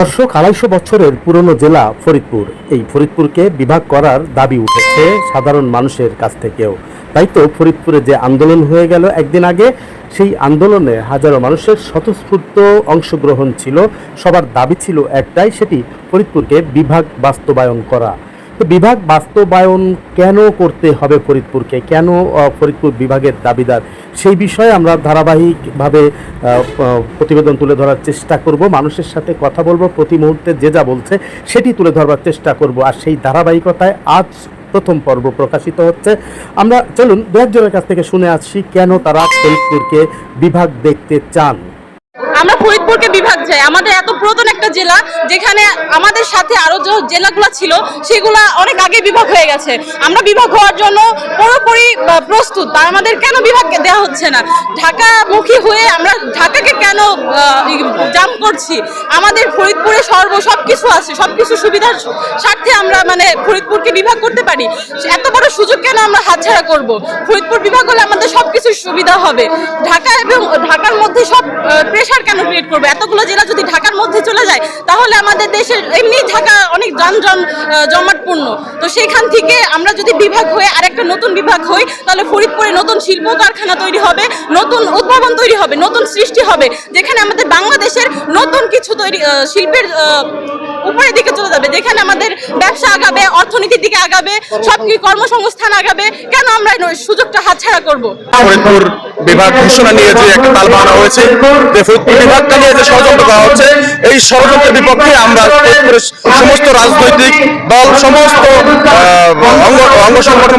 দর্শক আড়াইশো বছরের পুরনো জেলা ফরিদপুর। এই ফরিদপুরকে বিভাগ করার দাবি উঠেছে সাধারণ মানুষের কাছ থেকেও। তাই তো ফরিদপুরে যে আন্দোলন হয়ে গেল একদিন আগে, সেই আন্দোলনে হাজারো মানুষের স্বতঃস্ফূর্ত অংশগ্রহণ ছিল। সবার দাবি ছিল একটাই, সেটি ফরিদপুরকে বিভাগ বাস্তবায়ন করা। বিভাগ বাস্তবায়ন কেন করতে হবে ফরিদপুরকে? কেন ফরিদপুর বিভাগের দাবিদার? সেই বিষয়ে আমরা ধারাবাহিকভাবে প্রতিবেদন তুলে ধরার চেষ্টা করব। মানুষের সাথে কথা বলব, প্রতি মুহূর্তে যে যা বলছে সেটি তুলে ধরবার চেষ্টা করব। আর সেই ধারাবাহিকতায় আজ প্রথম পর্ব প্রকাশিত হচ্ছে। আমরা চলুন দু একজনের কাছ থেকে শুনে আসছি কেন তারা ফরিদপুরকে বিভাগ দেখতে চান। আমরা ফরিদপুরকে বিভাগ যাই আমাদের এত প্রধান একটা জেলা, যেখানে আমাদের সাথে আরও যে জেলাগুলো ছিল, সেগুলো অনেক আগে বিভাগ হয়ে গেছে। আমরা বিভাগ হওয়ার জন্য পুরোপুরি প্রস্তুত। আর আমাদের কেন বিভাগকে দেওয়া হচ্ছে না? ঢাকামুখী হয়ে আমরা ঢাকাকে কেন জাম করছি? আমাদের ফরিদপুরে সর্ব সব কিছু আছে সব কিছু সুবিধার স্বার্থে আমরা মানে ফরিদপুরকে বিভাগ করতে পারি। এত বড় সুযোগ কেন আমরা হাতছাড়া করব? ফরিদপুর বিভাগ হলে আমাদের সব কিছু সুবিধা হবে। ঢাকা এবং ঢাকার মধ্যে সব প্রেশার কেন ক্রিয়েট করবে? এতগুলো জেলা যদি ঢাকার মধ্যে চলে যায়, তাহলে আমাদের দেশের এমনি ঢাকা অনেক যানজন জমাটপূর্ণ। তো সেখান থেকে আমরা যদি বিভাগ হয়ে আরেকটা নতুন বিভাগ হই, তাহলে ফরিদপুরে নতুন শিল্প কারখানা তৈরি হবে, নতুন উদ্ভাবন তৈরি হবে, নতুন সৃষ্টি হবে, যেখানে আমাদের বাংলাদেশের নতুন কিছু তৈরি শিল্পের উপরের দিকে চলে যাবে, যেখানে আমাদের ব্যবসা আগাবে, অর্থনীতির দিকে আগাবে সব কি কর্মসংস্থান আগাবে, কেন আমরা সুযোগটা হাতছাড়া করব? ফরিদপুর বিভাগ ঘোষণা নিয়ে যে একটা তাল হয়েছে, যে ফরিদপুর বিভাগটা নিয়ে যে ষড়যন্ত্র করা হচ্ছে এই ষড়যন্ত্রের বিপক্ষে আমরা সমস্ত রাজনৈতিক দল, সমস্ত অঙ্গ সংগঠন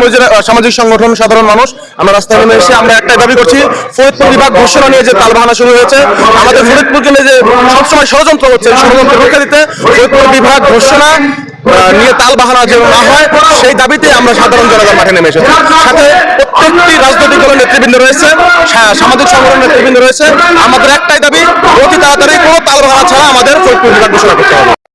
সামাজিক সংগঠন, সাধারণ মানুষ, আমরা রাস্তায় নেমে এসে আমরা একটাই দাবি করছি, ফরিদপুর বিভাগ ঘোষণা নিয়ে যে তাল বাহানা শুরু হয়েছে, আমাদের ফরিদপুরকে নিয়ে যে সবসময় ষড়যন্ত্র হচ্ছে ষড়যন্ত্র রুখে দিতে ফরিদপুর বিভাগ ঘোষণা নিয়ে তাল বাহানা যেন না হয়, সেই দাবিতে আমরা সাধারণ জনগণ মাঠে নেমে এসেছি। সাথে প্রত্যেকটি রাজনৈতিক দলের নেতৃবৃন্দ রয়েছে সামাজিক সংগঠনের নেতৃবৃন্দ রয়েছে, আমাদের একটাই দাবি Tuhan yang.